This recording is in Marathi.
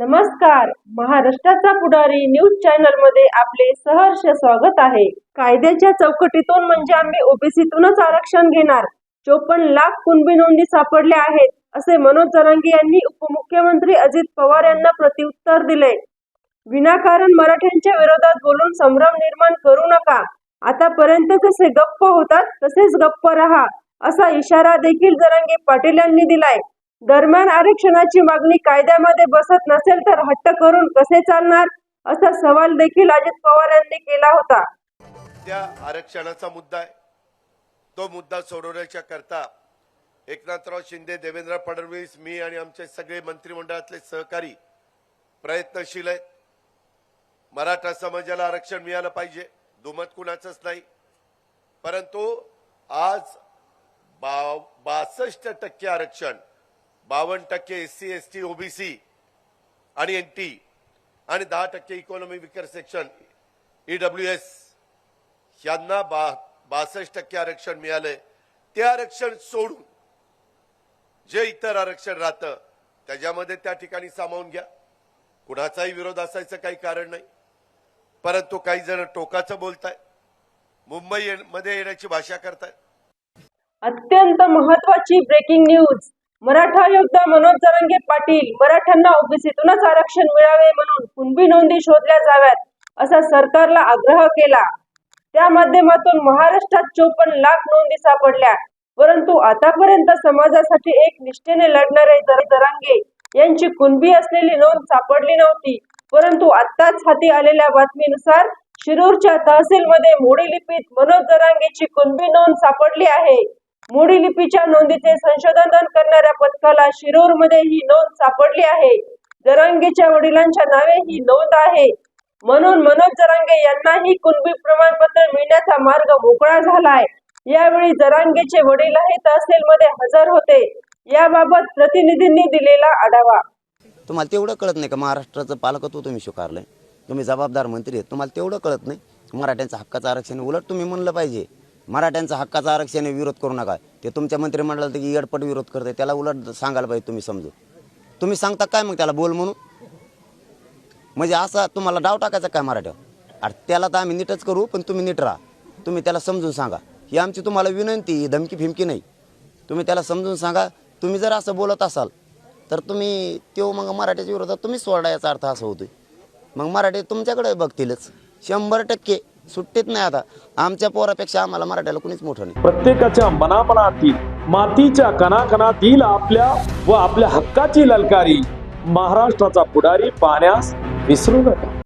नमस्कार. महाराष्ट्राचा पुढारी न्यूज चॅनलमध्ये आपले सहर्ष स्वागत आहे. कायद्याच्या चौकटीतून म्हणजे आम्ही ओबीसीतूनच आरक्षण घेणार. चोपन्न लाख कुणबी नोंदी सापडल्या आहेत असे मनोज जरांगे यांनी उपमुख्यमंत्री अजित पवार यांना प्रत्युत्तर दिले. विनाकारण मराठ्यांच्या विरोधात बोलून संभ्रम निर्माण करू नका. आतापर्यंत जसे गप्प होतात तसेच गप्प रहा असा इशारा देखील जरांगे पाटील यांनी दिलाय. दरम्यान आरक्षणाची मागणी कायद्यामध्ये बसत नसेल तर हट्ट करून कसे चालणार? असा सवाल देखील अजित पवार यांनी केला होता. त्या आरक्षणाचा मुद्दा आहे. तो मुद्दा सोडवण्याच्या करता एकनाथराव शिंदे देवेंद्र फडणवीस मी आणि आमचे सगळे मंत्रिमंडळातले सहकारी प्रयत्नशील आहेत. मराठा समाजाला आरक्षण मिळालं पाहिजे. दुमत कुणाचंच नाही. परंतु आज बा बासष्ट टक्के आरक्षण बावन्न टक्के S C S T OBC आणि एन टी आणि दहा टक्के economy weaker section E W S यांना बा बासष्ट टक्के आरक्षण मिळालंय. ते आरक्षण सोडून जे इतर आरक्षण राहतं त्याच्यामध्ये त्या ठिकाणी सामावून घ्या. कुणाचाही विरोध असायचं काही कारण नाही. परंतु काही जण टोकाचं बोलताय. मुंबई मध्ये येण्याची भाषा करताय. अत्यंत महत्वाची ब्रेकिंग न्यूज मराठा योद्धा मनोज जरांगे पाटील मराठ्यांना ओबीसीतूनच आरक्षण मिळावे म्हणून कुणबी नोंदी शोधल्या जाव्यात असा सरकारला आग्रह केला. त्या माध्यमातून महाराष्ट्रात चोपन्न लाख नोंदी सापडल्या. परंतु आतापर्यंत समाजासाठी एक निष्ठेने लढणारे जर जरांगे यांची कुणबी असलेली नोंद सापडली नव्हती. परंतु आत्ताच हाती आलेल्या बातमीनुसार शिरूरच्या तहसीलमध्ये मोडी लिपीत मनोज जरांगेची कुणबी नोंद सापडली आहे. मोडी लिपीच्या नोंदीचे संशोधन करणाऱ्या पथकाला शिरूरमध्ये ही नोंद सापडली आहे. जरांगेच्या वडिलांच्या नावे ही नोंद आहे. म्हणून मनोज जरांगे यांनाही कुणबी प्रमाणपत्र मिळण्याचा मार्ग मोकळा झालाय. यावेळी जरांगेचे वडीलही तहसीलमध्ये हजर होते. याबाबत प्रतिनिधींनी दिलेला आढावा. तुम्हाला तेवढं कळत नाही का महाराष्ट्राचं पालकत्व तुम्ही स्वीकारलंय? तुम्ही जबाबदार मंत्री आहेत तुम्हाला तेवढं कळत नाही? मराठ्यांचं हक्काचं आरक्षण उलट तुम्ही म्हणलं पाहिजे. मराठ्यांचा हक्काचा आरक्षण विरोध करू नका. ते तुमच्या मंत्रिमंडळात की येडपट विरोध करते त्याला उलट सांगायला पाहिजे तुम्ही समजू तुम्ही सांगता काय मग त्याला बोल म्हणून? म्हणजे असा तुम्हाला डाव टाकायचा काय मराठ्यावर? अरे त्याला तर आम्ही नीटच करू पण तुम्ही नीट राहा. तुम्ही त्याला समजून सांगा. ही आमची तुम्हाला विनंती ही धमकी फिमकी नाही. तुम्ही त्याला समजून सांगा. तुम्ही जर असं बोलत असाल तर तुम्ही तो मग मराठ्याच्या विरोधात तुम्हीच सोडायचा अर्थ असा होतोय. मग मराठी तुमच्याकडे बघतीलच. शंभर टक्के. सुट्टीत नाही आता. आमच्या पोरापेक्षा आम्हाला मराठ्याला कुणीच मोठं नाही. प्रत्येकाच्या मनामनातील मातीच्या कणाकणातील आपल्या व आपल्या हक्काची ललकारी महाराष्ट्राचा पुढारी पाहण्यास विसरू नका.